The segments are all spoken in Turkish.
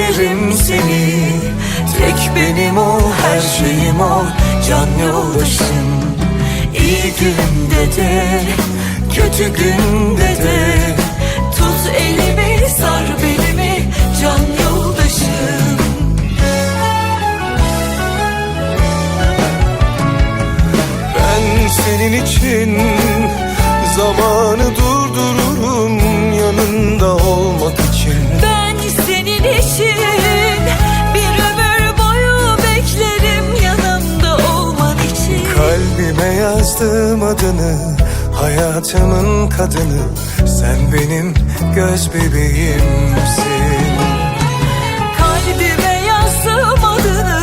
isterim seni. Tek benim ol her şeyim ol. Can yoldaşım. İyi günde de kötü günde de. Tut elimi sar belimi can yoldaşım. Ben senin için zamanı yazdım adını hayatımın kadını. Sen benim göz bebeğimsin. Kalbime yazdım adını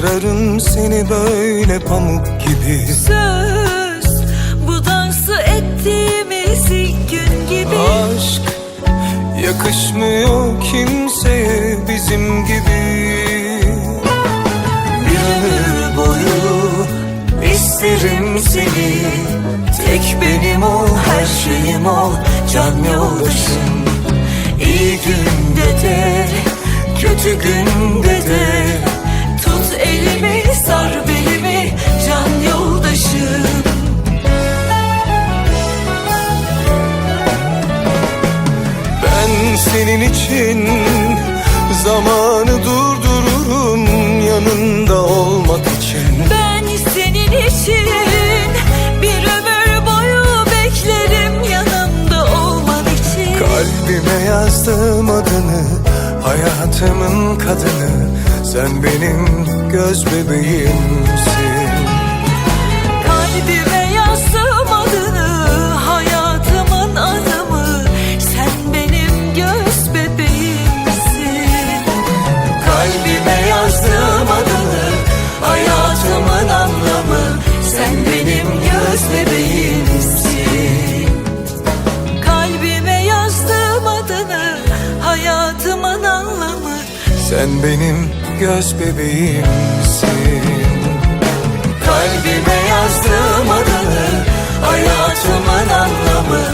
sararım seni böyle pamuk gibi. Söz bu dansı ettiğimiz ilk gün gibi. Aşk yakışmıyor kimseye bizim gibi. Bir ömür boyu isterim seni. Tek benim ol her şeyim ol. Can yoldaşım İyi günde de kötü günde de elimi sar belimi can yoldaşım. Ben senin için zamanı durdururum yanında olmak için. Ben senin için bir ömür boyu beklerim yanımda olman için. Kalbime yazdım adını hayatımın kadını Sen benim göz bebeğimsin. Kalbime yazdım adını hayatımın adımı Sen benim göz bebeğimsin. Kalbime yazdım adını hayatımın anlamı Sen benim göz bebeğimsin. Kalbime yazdım adını hayatımın anlamı Sen benim göz bebeğimsin. Kalbime yazdığım adını Hayatımın anlamı